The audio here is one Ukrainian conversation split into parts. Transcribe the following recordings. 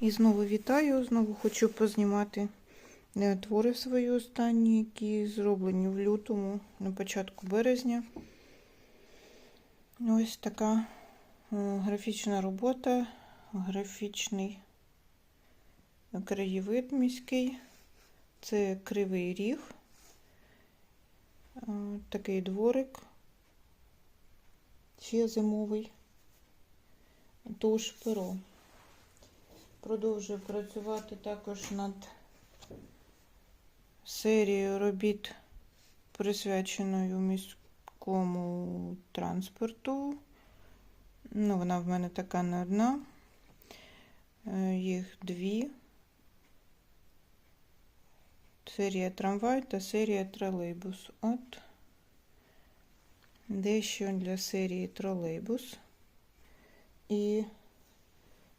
І знову вітаю, знову хочу познімати е, твори свої останні, які зроблені в лютому, на початку березня. Ось така е, графічна робота, графічний краєвид міський. Це кривий ріг, е, такий дворик, ще зимовий, туш перо. Продовжую працювати також над серією робіт, присвяченою міському транспорту. Ну, вона в мене така не одна. Е, Їх дві. Серія трамвай та серія тролейбус. От дещо для серії тролейбус. І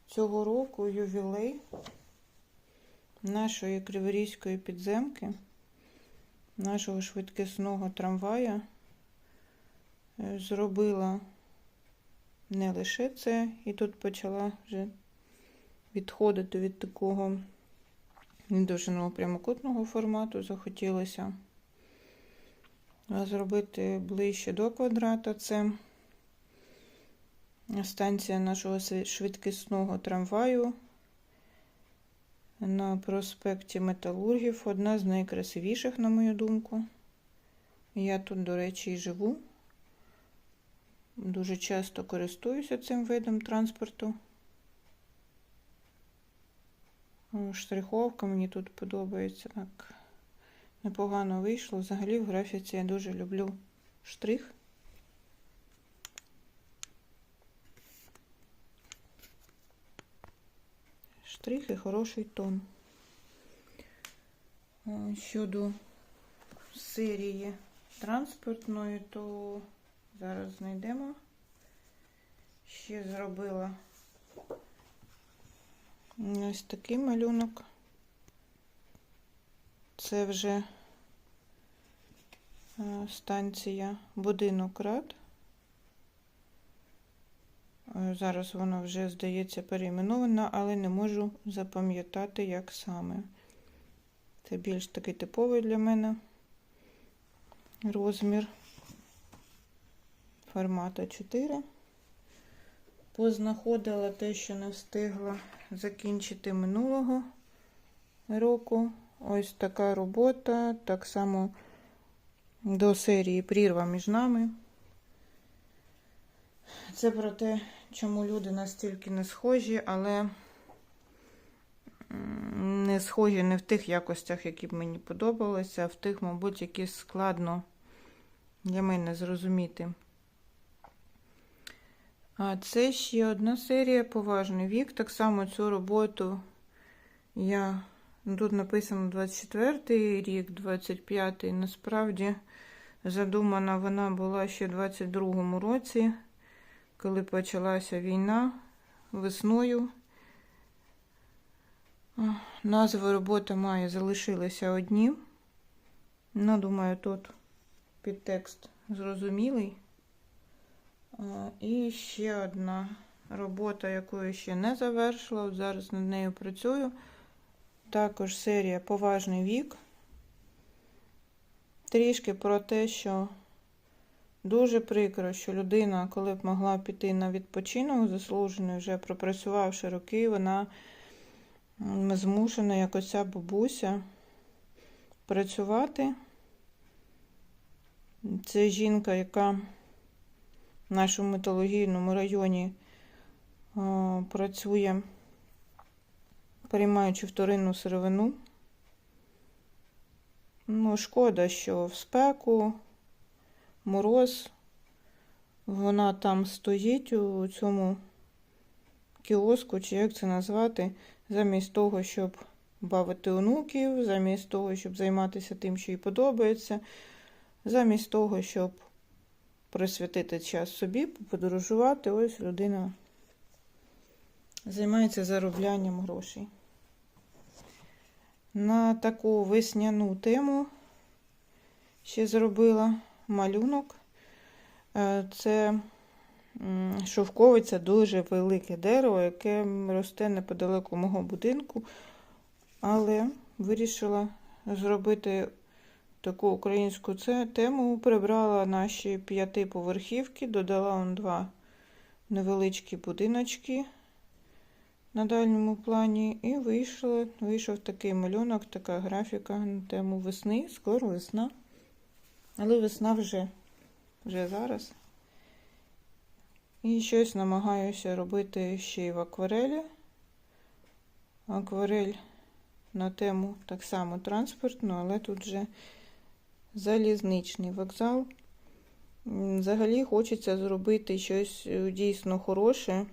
цього року ювілей нашої криворізької підземки, нашого швидкісного трамвая е, зробила не лише це, і тут почала вже відходити від такого недовженого прямокутного формату. Захотілося зробити ближче до квадрата. Це станція нашого швидкісного трамваю на проспекті Металургів. Одна з найкрасивіших, на мою думку. Я тут, до речі, і живу. Дуже часто користуюся цим видом транспорту. Штриховка мені тут подобається. Так, непогано вийшло. Взагалі в графіці я дуже люблю штрих. Штрих і хороший тон. Щодо серії транспортної, то зараз знайдемо. Ще зробила ось такий малюнок. Це вже станція будинок рад. Зараз вона вже, здається, перейменована, але не можу запам'ятати, як саме. Це більш такий типовий для мене розмір формата 4. Познаходила те, що не встигла закінчити минулого року. Ось така робота, так само до серії Прірва між нами. Це про те, чому люди настільки не схожі, але не схожі не в тих якостях, які б мені подобалися, а в тих, мабуть, які складно для мене зрозуміти. А це ще одна серія Поважний вік. Так само цю роботу я ну, тут написано 24 рік, 25-й. Насправді задумана вона була ще в 22-му році коли почалася війна весною. Назва роботи має залишилися одні. Ну, думаю, тут підтекст зрозумілий. І ще одна робота, яку я ще не завершила. Зараз над нею працюю. Також серія Поважний вік. Трішки про те, що Дуже прикро, що людина, коли б могла піти на відпочинок, заслужений, вже пропрацювавши роки, вона змушена, як оця бабуся, працювати. Це жінка, яка в нашому металургійному районі о, працює, приймаючи вторинну сировину. Ну, шкода, що в спеку мороз. Вона там стоїть у цьому кіоску, чи як це назвати, замість того, щоб бавити онуків, замість того, щоб займатися тим, що їй подобається, замість того, щоб присвятити час собі, подорожувати, ось людина займається зароблянням грошей. На таку весняну тему ще зробила малюнок. Е, це шовковиця дуже велике дерево, яке росте неподалеку мого будинку. Але вирішила зробити таку українську тему. Прибрала наші п'ятиповерхівки, додала он два невеличкі будиночки на дальньому плані. І вийшло, вийшов такий малюнок, така графіка на тему весни. Скоро весна. Але весна вже, вже зараз. І щось намагаюся робити ще й в акварелі. Акварель на тему так само транспортну, але тут вже залізничний вокзал. Взагалі хочеться зробити щось е, дійсно хороше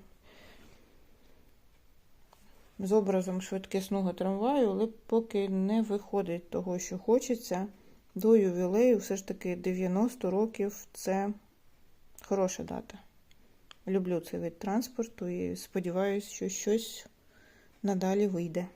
з образом швидкісного трамваю, але поки не виходить того, що хочеться. До ювілею все ж таки 90 років це хороша дата. Люблю цей вид транспорту і сподіваюся, що щось надалі вийде.